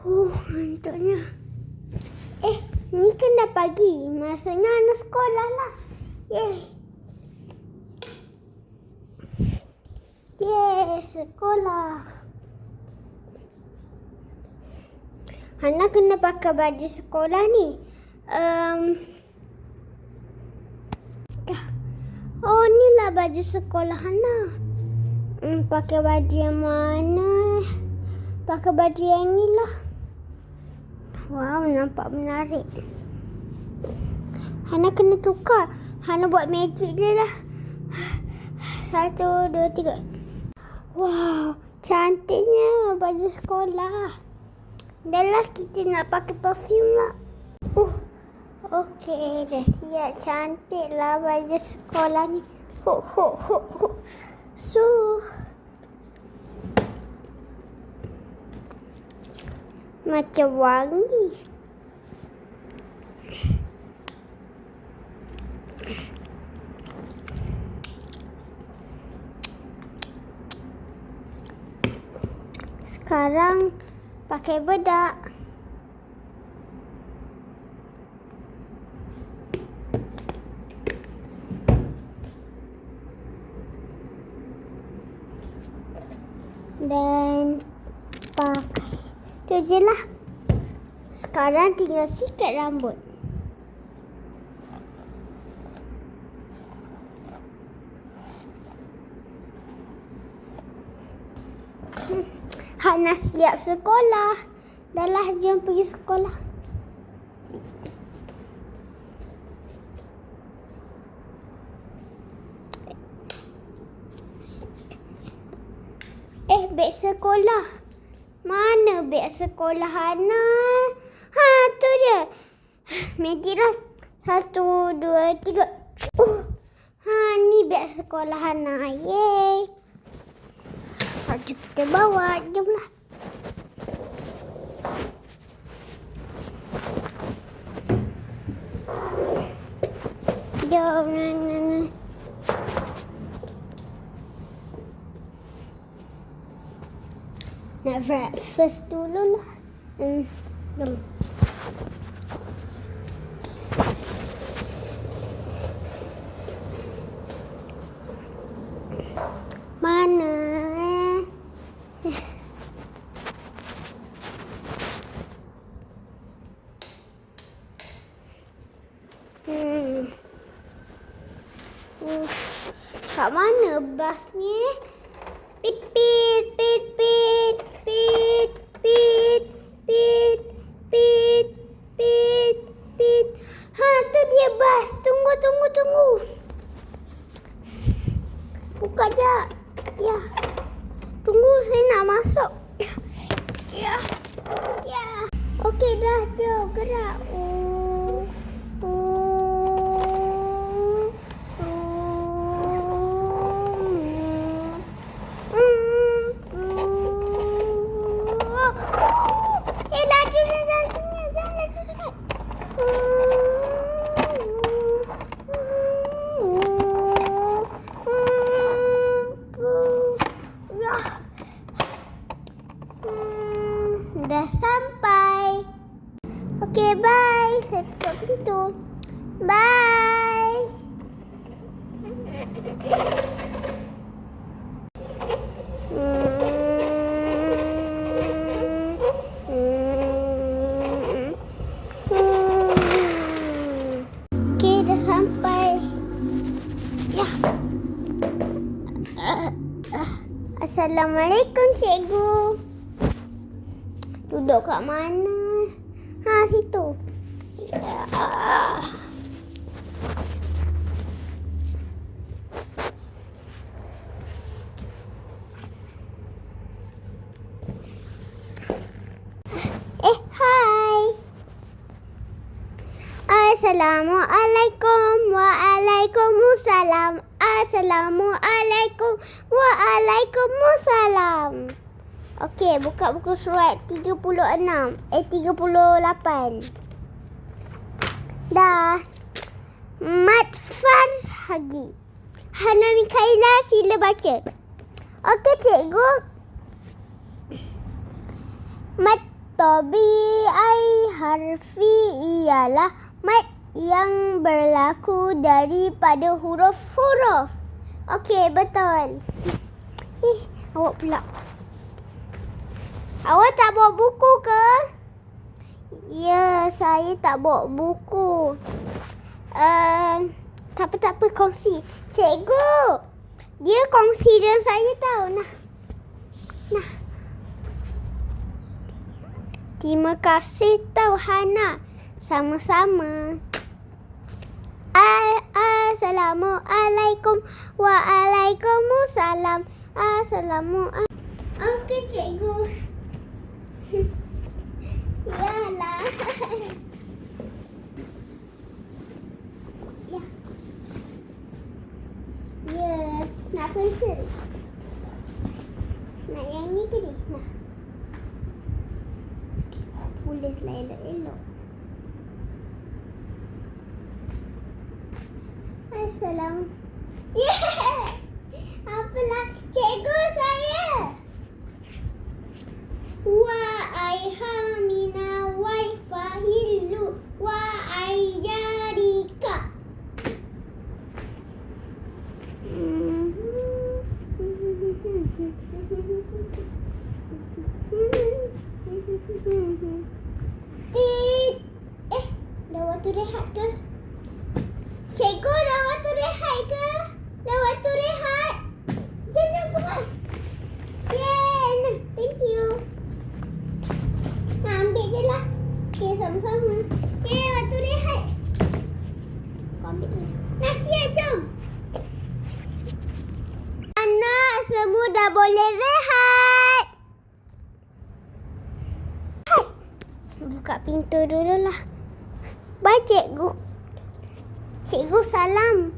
Huh, ngantuknya. Eh, ni kan dah pagi. Maksudnya anak sekolah lah. Yeay. Yeay, sekolah. Hana kena pakai baju sekolah ni. Um, oh, ni lah baju sekolah Hana. Hmm, pakai baju yang mana? Pakai baju yang ni lah. Wow, nampak menarik. Hana kena tukar. Hana buat magic dia lah. Satu, dua, tiga. Wow, cantiknya baju sekolah. Dah lah kita nak pakai perfume lah. Uh, Okey, dah siap. Cantik lah baju sekolah ni. Ho, ho, ho, ho. So, macam wangi. Sekarang pakai bedak. Dan pakai tu je lah. Sekarang tinggal sikat rambut. Hmm. Hana siap sekolah. Dah lah, jom pergi sekolah. Eh, beg sekolah. Mana beg sekolah Hana? Ha, tu dia. Medira. Satu, dua, tiga. Uh. Ha, ni beg sekolah Hana. Yeay. Baju kita bawa. Jomlah. Jom. Na, Nak breakfast dulu lah. Hmm. Mana? eh? Hmm. Hmm. Kat mana bas ni? Masuk. Ya. Ya. Ya. Okey dah jom gerak. Oh. Oh. Oh. Eh, laju dah lajunya. Jangan laju sangat. Ya. Hmm, Dah sampai. Okey, bye. Saya tutup pintu. Bye. Ya. Assalamualaikum, cikgu. Duduk kat mana? Ha, situ. Ya. Eh, hai. Assalamualaikum. Waalaikumsalam. Assalamualaikum. Waalaikumsalam. Okey, buka buku surat 36. Eh, 38. Dah. Mat Farhagi. Hana Mikaela sila baca. Okey, cikgu. Mat tabi'ai harfi ialah mat yang berlaku daripada huruf-huruf. Okey, betul. Eh, awak pula. Awak tak bawa buku ke? Ya, saya tak bawa buku. Uh, tak apa, tak apa, kongsi. Cikgu, dia kongsi dengan saya tahu. Nah, nah. Terima kasih tahu Hana. Sama-sama. Al- Assalamualaikum. Waalaikumsalam. Assalamualaikum. Okey, cikgu. Ya. Ya, nak pensel. Nak yang ni ke ni? Nah. Tulislah elok-elok. Assalam. Yeah! من ويفهل وأيام sama-sama. Yeay, waktu rehat. Kau ambil Cia, jom. Anak semua dah boleh rehat. Buka pintu dulu lah. Bye, cikgu. Cikgu salam.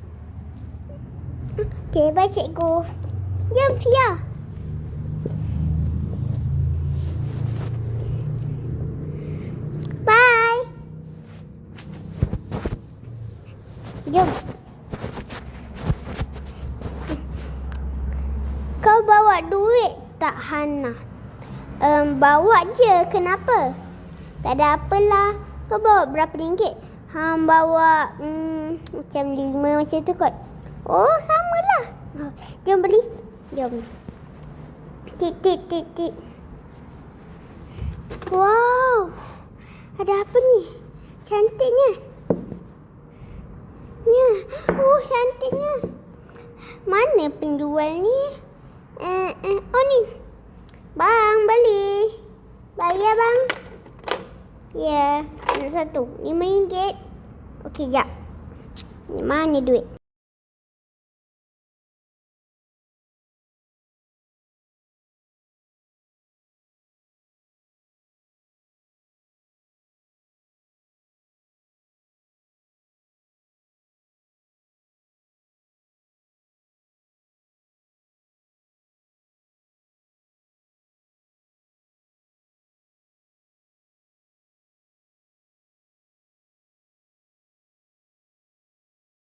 Okay, bye cikgu. Jom, Fia. Bye. Jom. Kau bawa duit tak, Hana? Um, bawa je. Kenapa? Tak ada apalah. Kau bawa berapa ringgit? Hang bawa hmm, macam lima macam tu kot. Oh, samalah. Jom beli. Jom. Tit, tit, tit, tit. Wow. Ada apa ni? Cantiknya. Ya. Oh, cantiknya. Mana penjual ni? Eh, eh. Oh, ni. Bang, beli. Bayar, bang. Ya, yeah, satu. Lima ringgit. Okey, jap. Ni mana duit?